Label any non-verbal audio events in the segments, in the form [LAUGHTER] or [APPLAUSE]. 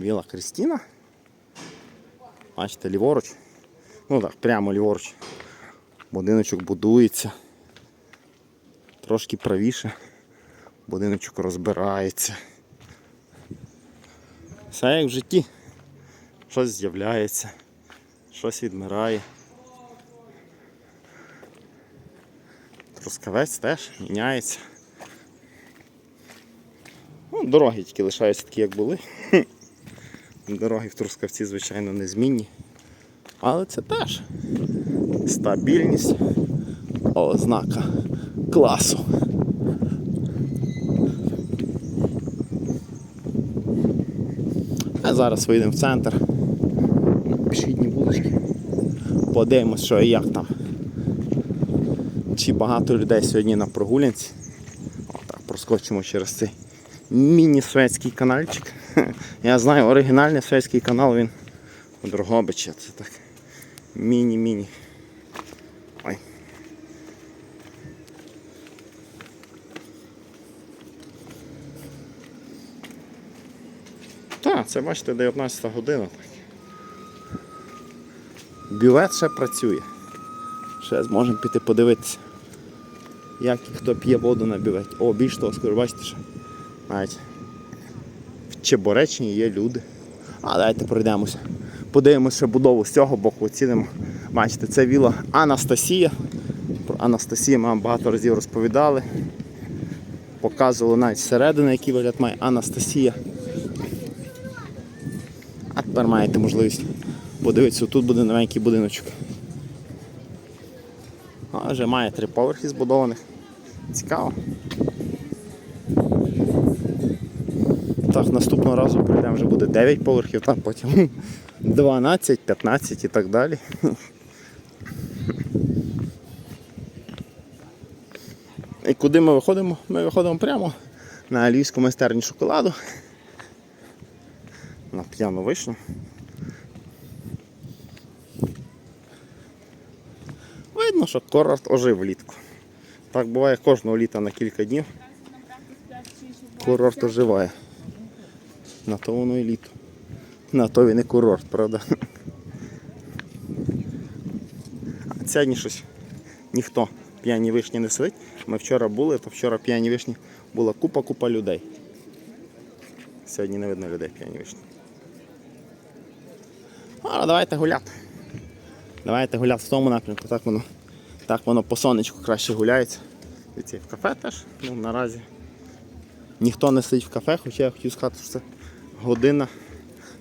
Біла Кристіна. Бачите, ліворуч. Ну так, прямо ліворуч. Будиночок будується. Трошки правіше. Будиночок розбирається. Все як в житті. Щось з'являється, щось відмирає. Трускавець теж міняється. Ну, дороги тільки лишаються такі, як були. Дороги в Трускавці, звичайно, незмінні. Але це теж стабільність, ознака класу. А зараз вийдемо в центр. Пішідні вулички. Подивимось, що і як там. Чи багато людей сьогодні на прогулянці. Отак, проскочимо через цей міні-шведський каналчик. [LAUGHS] Я знаю, оригінальний шведський канал він у Дрогобичі. Це так. Міні-міні. Ой. Так, це бачите 19 година. Так. Бювет ще працює. Ще зможемо піти подивитися. Як і хто п'є воду на бюветі. О, більш того, скоро бачите, що навіть в Чеборечні є люди. А давайте пройдемося. Подивимося будову з цього боку, оцінимо. Бачите, це віла Анастасія. Про Анастасію ми вам багато разів розповідали. Показували навіть зсередини, який вигляд має Анастасія. А тепер маєте можливість подивитися, тут буде новенький будиночок. А вже має три поверхи збудованих. Цікаво. Наступного разу прийдемо вже буде 9 поверхів, так, потім [LAUGHS] 12, 15 і так далі. І куди ми виходимо? Ми виходимо прямо на львівську майстерню шоколаду. На п'яну вишню. Видно, що курорт ожив влітку. Так буває кожного літа на кілька днів. Курорт оживає. На то воно і літо. На то він і курорт, правда? А сьогодні щось ніхто п'яні вишні не сидить. Ми вчора були, то вчора п'яні вишні була купа-купа людей. Сьогодні не видно людей п'яні вишні. А давайте гуляти. Давайте гуляти в тому напрямку, так воно, так воно по сонечку краще гуляється. І в кафе теж, ну наразі. Ніхто не сидить в кафе, хоча я хотів сказати, що це година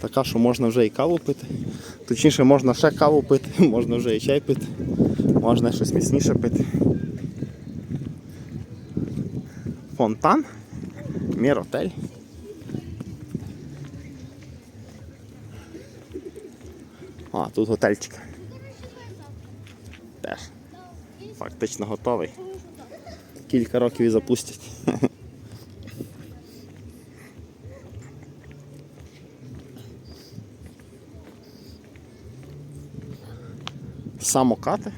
така, що можна вже і каву пити. Точніше, можна ще каву пити, [LAUGHS] можна вже і чай пити, можна щось міцніше пити. Фонтан, Міротель. А, тут готельчик. Теж. Фактично готовий. Кілька років і запустять. [LAUGHS] Самокати.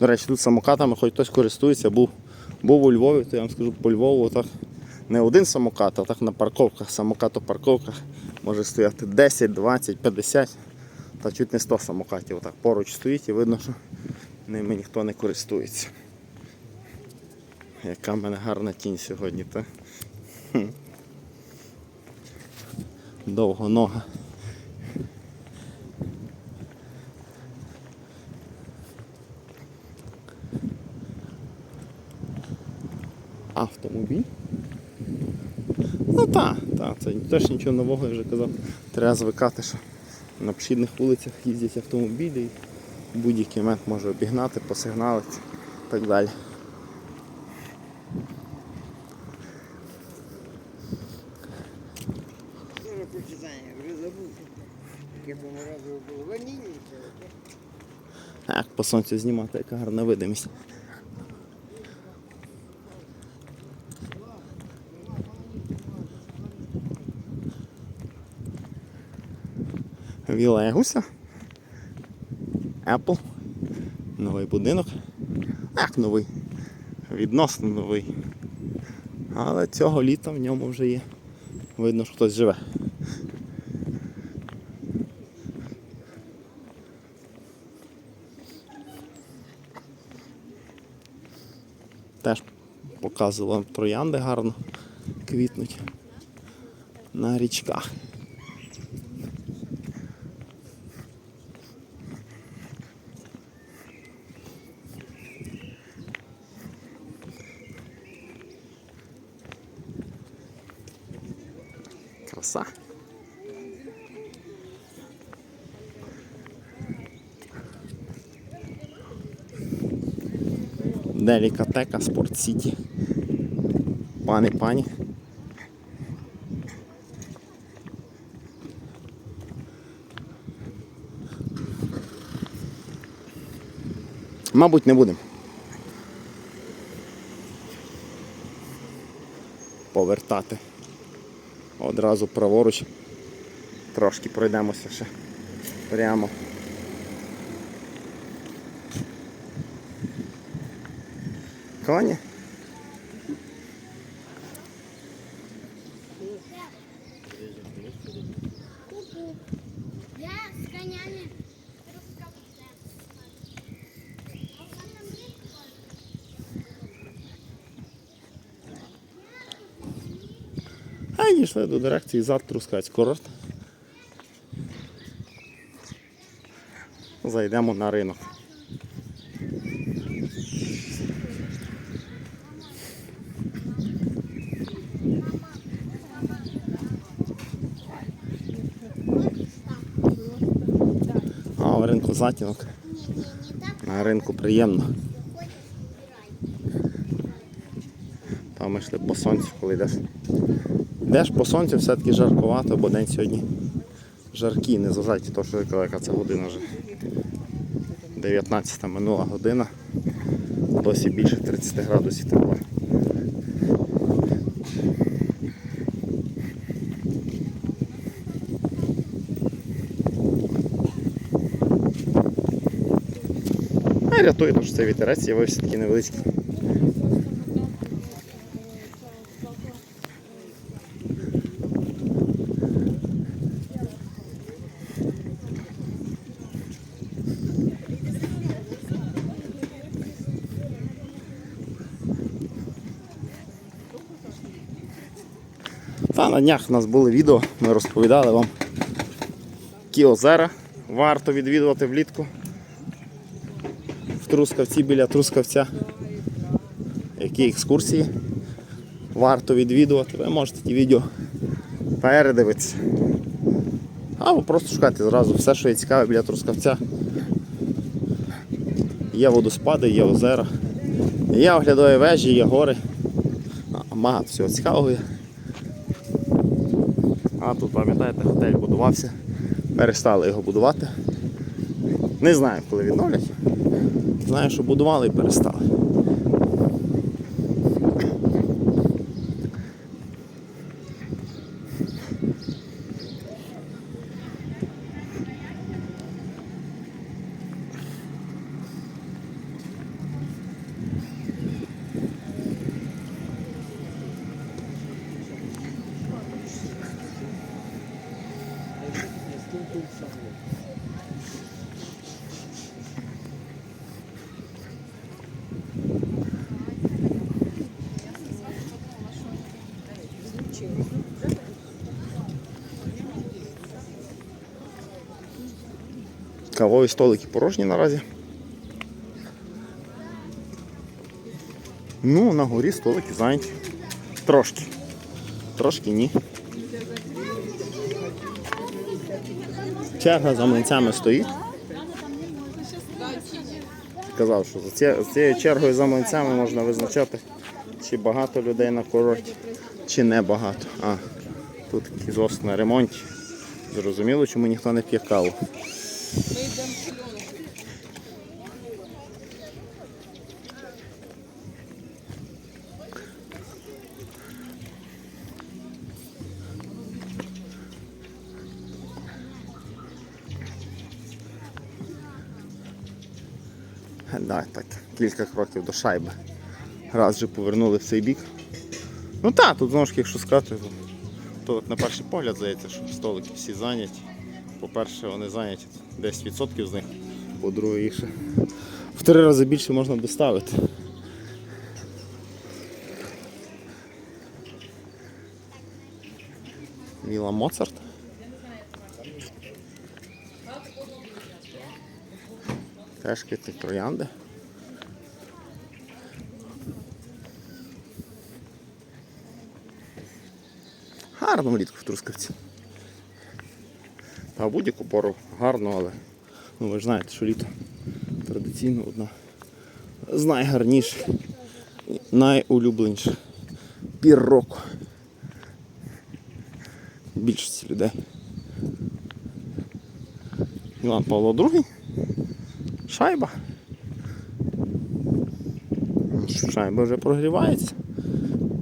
До речі, тут самокатами хоч хтось користується, був, був у Львові, то я вам скажу по Львову так не один самокат, а так на парковках, самокатопарковках може стояти 10, 20, 50 та чуть не 100 самокатів. Отак поруч стоїть і видно, що ними ніхто не користується. Яка в мене гарна тінь сьогодні, та? Довго нога. Автомобіль. Ну так, так, це теж нічого нового, я вже казав. Треба звикати, що на пшідних вулицях їздять автомобілі і будь-який момент може обігнати, посигналити і так далі. Як по сонцю знімати, яка гарна видимість. Вілегуса. Apple. Новий будинок. Як новий. Відносно новий. Але цього літа в ньому вже є. Видно, що хтось живе. Теж показувала троянди гарно квітнуть на річках. Краса. Делікатека Спорт Сіті. Пане пані. Мабуть, не будемо. Повертати. Одразу праворуч. Трошки пройдемося ще прямо. Коні? А дійшли до дирекції ЗАД Трускавець курорт. Зайдемо на ринок. А, в ринку затінок. На ринку приємно. Там ми йшли по сонцю, коли йдеш. Йдеш по сонцю, все-таки жаркувато, бо день сьогодні жаркий, не зважайте то, що яка це година вже. 19 минула година. Досі більше 30 градусів тепла. Рятує, тому що цей вітерець з'явився такий невеличкий. Та на днях у нас були відео, ми розповідали вам, які озера варто відвідувати влітку. В Трускавці біля Трускавця. Які екскурсії варто відвідувати. Ви можете ті відео передивитися. Або просто шукати зразу все, що є цікаве біля Трускавця. Є водоспади, є озера, є оглядові вежі, є гори. А, Багато всього цікавого є. А тут, пам'ятаєте, готель будувався. Перестали його будувати. Не знаю, коли відновлять. Знаю, що будували і перестали. Кавові столики порожні наразі. Ну, на горі столики зайняті. Трошки. Трошки ні. Черга за млинцями стоїть. Казав, що за цією чергою за млинцями можна визначати, чи багато людей на курорті, чи не багато. А, тут кізоск на ремонті. Зрозуміло, чому ніхто не п'є каву. Да, так, кілька кроків до шайби. Раз вже повернули в цей бік. Ну так, тут знову ж якщо сказати, то на перший погляд здається, що столики всі зайняті. По-перше, вони зайняті 10% з них, по-друге, їх ще в три рази більше можна доставити. Віла Моцарт. Теж квітні троянди. Гарно влітку в Трускавці. Та будь-яку пору гарно, але ну, ви ж знаєте, що літо традиційно одна з найгарніших, найулюбленіших пір року. Більшості людей. Іван Павло II. Шайба. Шайба вже прогрівається.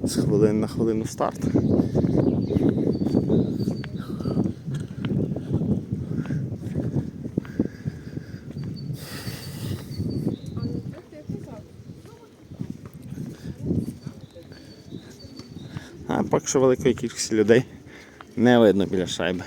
З хвилини на хвилину старт. А поки що великої кількості людей не видно біля шайби.